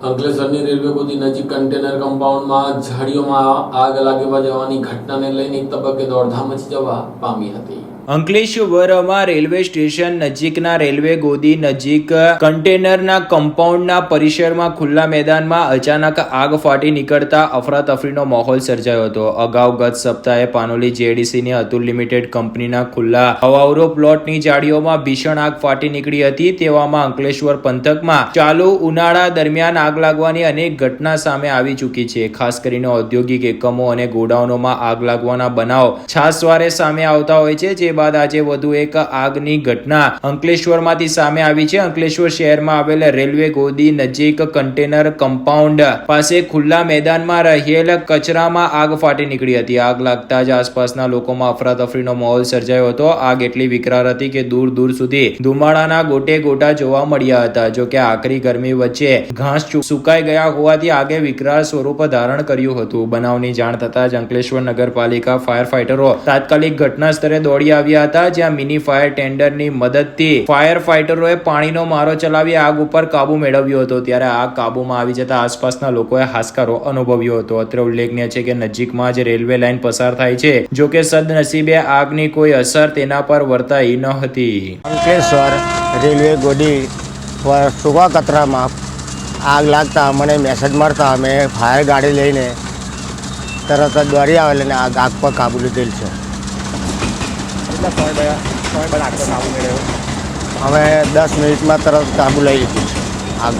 અંકલેશ્વરની railway ગોદી નજીક container કમ્પાઉન્ડમાં ઝાડીઓમાં આગ લાગેવા જવાની ઘટનાને લઈને એક તબક્કે દોડધામ મચી જવા પામી હતી. અંકલેશ્વરમાં રેલવે સ્ટેશન નજીકના રેલવે ગોદી નજીક કન્ટેનરના કમ્પાઉન્ડના પરિસરમાં ખુલ્લા મેદાનમાં અચાનક આગ ફાટી નીકળતા અફરાતફરીનો માહોલ સર્જાયો હતો. અગાઉ ગત સપ્તાહે પાનોલી જેડીસીની અતુલ લિમિટેડ કંપનીના ખુલ્લા હવાઉરો પ્લોટની જાળીઓમાં ભીષણ આગ ફાટી નીકળી હતી. તેવામાં અંકલેશ્વર પંથકમાં ચાલુ ઉનાળા દરમિયાન આગ લાગવાની અનેક ઘટના સામે આવી ચૂકી છે. ખાસ કરીને ઔદ્યોગિક એકમો અને ગોડાઉનોમાં આગ લાગવાના બનાવ છાસવારે સામે આવતા હોય છે, જે બાદ આજે વધુ એક આગની ઘટના અંકલેશ્વરમાંથી સામે આવી છે. અંકલેશ્વર શહેરમાં આવેલ રેલવે ગોદી નજીક કન્ટેનર કમ્પાઉન્ડ પાસે ખુલ્લા મેદાનમાં રહેલ કચરામાં આગ ફાટી નીકળી હતી. આગ લાગતા જ આસપાસના લોકોમાં અફરાતફરીનો માહોલ સર્જાયો હતો. આગ એટલી વિકરાળ હતી કે દૂર દૂર સુધી ધુમાડાના ગોટે ગોટા જોવા મળ્યા હતા. જો કે આખરી ગરમી વચ્ચે ઘાસ સુકાઈ ગયા હોવાથી આગે વિકરાળ સ્વરૂપ ધારણ કર્યું હતું. બનાવની જાણ થતાં જ અંકલેશ્વર નગરપાલિકા ફાયર ફાઈટરો તાત્કાલિક ઘટના સ્થળે દોડી આવ્યા હતા, જ્યાં મિની ફાયર ટેન્ડરની મદદથી ફાયર ફાઈટરોએ પાણીનો મારો ચલાવી આગ ઉપર કાબુ મેળવ્યો હતો. ત્યારે આગ કાબુમાં આવી જતા આસપાસના લોકોએ હાશકારો અનુભવ્યો હતો. અત્રે ઉલ્લેખનીય છે કે નજીકમાં જ રેલવે લાઇન પસાર થાય છે. જો કે સદનસીબે આગની કોઈ અસર તેના પર વર્તાઈ ન હતી. અંકલેશ્વર રેલવે ગોડી પર કતરામાં કચરામાં આગ લાગતા મને મેસેજ મળતા અમે ફાયર ગાડી લઈને તરત જ દોડી આવેલ અને આગ આગ પર કાબુ લીધેલ છે. કેટલા સમય બાદ સમય બાદ આખો કાબુ મેળવ્યો? અમે દસ મિનિટમાં તરત કાબુ લઈ લીધું છે. આગ.